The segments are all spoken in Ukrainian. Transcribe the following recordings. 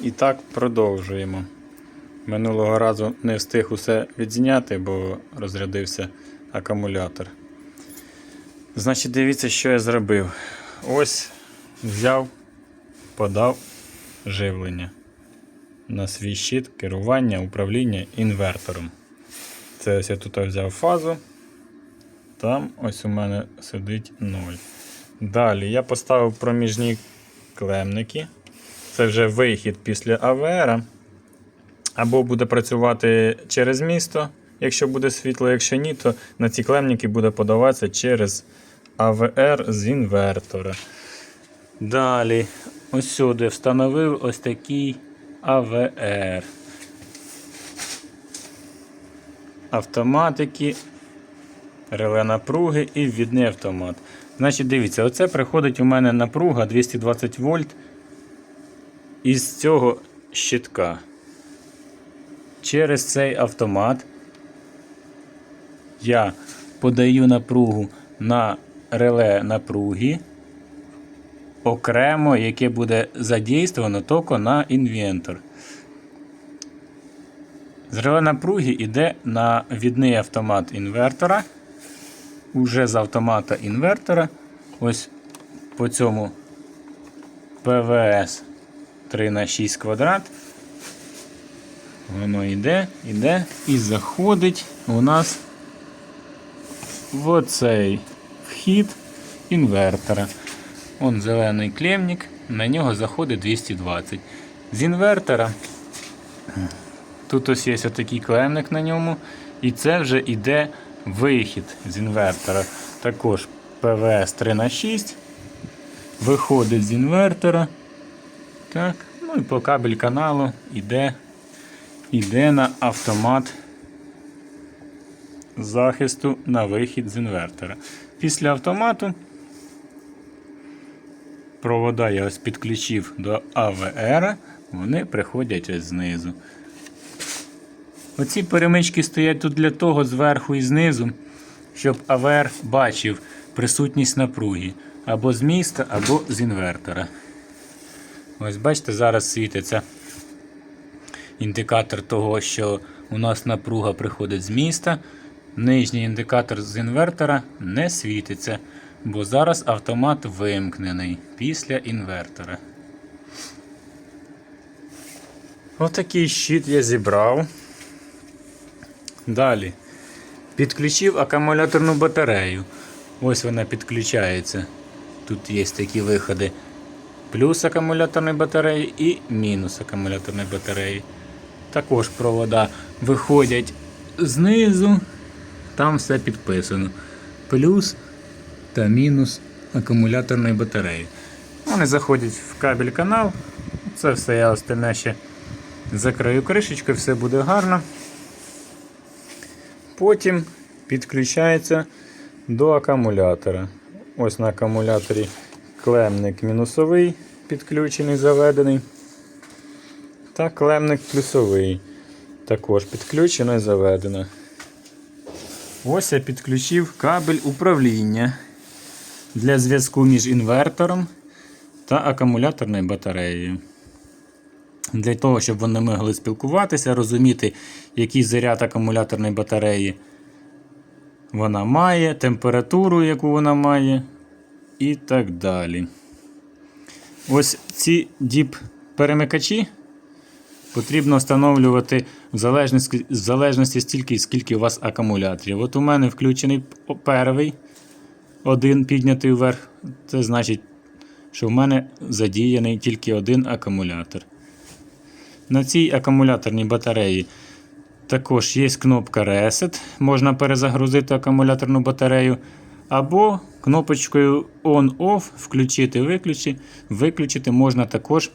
І так продовжуємо. Минулого разу не встиг усе відзняти, бо розрядився акумулятор. Значить, дивіться, що я зробив. Ось взяв, подав живлення на свій щит керування, управління інвертором. Це ось я тут взяв фазу. Там ось у мене сидить 0. Далі я поставив проміжні клемники. Це вже вихід після АВР. Або буде працювати через місто, якщо буде світло, якщо ні, то на ці клемники буде подаватися через АВР з інвертора. Далі, ось сюди встановив ось такий АВР. Автоматики, реле напруги і ввідний автомат. Значить, дивіться, оце приходить у мене напруга 220 вольт із цього щитка. Через цей автомат я подаю напругу на реле напруги, окремо, яке буде задействовано тільки на інвентор. З реле напруги йде на відний автомат інвертора. Уже з автомата інвертора. Ось по цьому ПВС 3 на 6 квадрат. Воно йде, йде і заходить у нас в оцей вхід інвертора. Он зелений клемник, на нього заходить 220. З інвертора тут ось є отакий клемник на ньому, і це вже йде вихід з інвертора. Також ПВС 3 на 6 виходить з інвертора. Так, ну і по кабель каналу йде Іде на автомат захисту на вихід з інвертора. Після автомату провода я ось підключив до АВР, вони приходять ось знизу. Оці перемички стоять тут для того зверху і знизу, щоб АВР бачив присутність напруги або з міста, або з інвертора. Ось бачите, зараз світиться індикатор того, що у нас напруга приходить з міста. Нижній індикатор з інвертора не світиться, бо зараз автомат вимкнений після інвертора. Отакий щит я зібрав. Далі. Підключив акумуляторну батарею. Ось вона підключається. Тут є такі виходи. Плюс акумуляторної батареї і мінус акумуляторної батареї. Також провода виходять знизу, там все підписано. Плюс та мінус акумуляторної батареї. Вони заходять в кабель канал. Це все я остальне ще закрию кришечкою, все буде гарно. Потім підключається до акумулятора. Ось на акумуляторі клемник мінусовий, підключений, заведений. Та клемник плюсовий. Також підключено і заведено. Ось я підключив кабель управління для зв'язку між інвертором та акумуляторною батареєю. Для того, щоб вони могли спілкуватися, розуміти, який заряд акумуляторної батареї вона має, температуру, яку вона має, і так далі. Ось ці діп-перемикачі потрібно встановлювати в залежності, в залежності стільки, скільки у вас акумуляторів. От у мене включений перший, один піднятий вверх. Це значить, що в мене задіяний тільки один акумулятор. На цій акумуляторній батареї також є кнопка Reset. Можна перезагрузити акумуляторну батарею. Або кнопочкою On-Off включити, виключити. Виключити можна також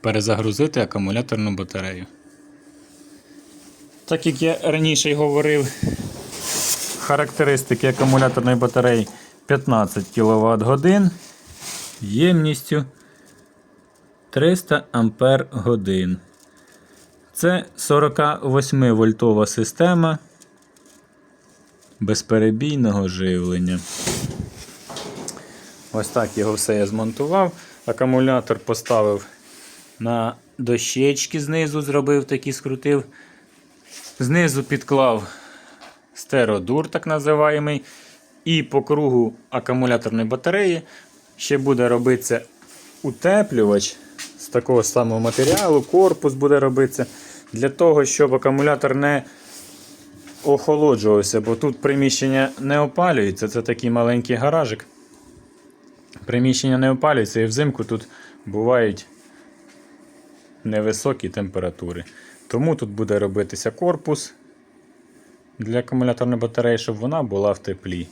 перезагрузити акумуляторну батарею. Так як я раніше говорив, характеристики акумуляторної батареї 15 кВт ємністю 300 Ампер. Це 48 вольтова система безперебійного живлення. Ось так його все я змонтував. Акумулятор поставив на дощечки знизу зробив такі скрутив. Знизу підклав стеродур, так називаємий. І по кругу акумуляторної батареї ще буде робитися утеплювач з такого самого матеріалу, корпус буде робитися для того, щоб акумулятор не охолоджувався, бо тут приміщення не опалюється. Це такий маленький гаражик. Приміщення не опалюється і взимку тут бувають невисокі температури. Тому тут буде робитися корпус для акумуляторної батареї, щоб вона була в теплі.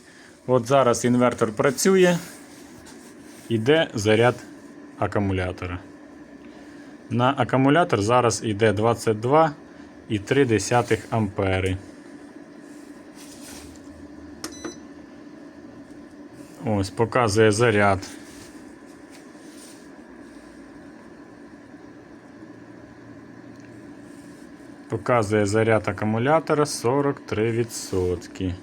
От зараз інвертор працює, іде заряд акумулятора. На акумулятор зараз йде 22,3 ампери. Ось показує заряд. Показує заряд акумулятора 43%.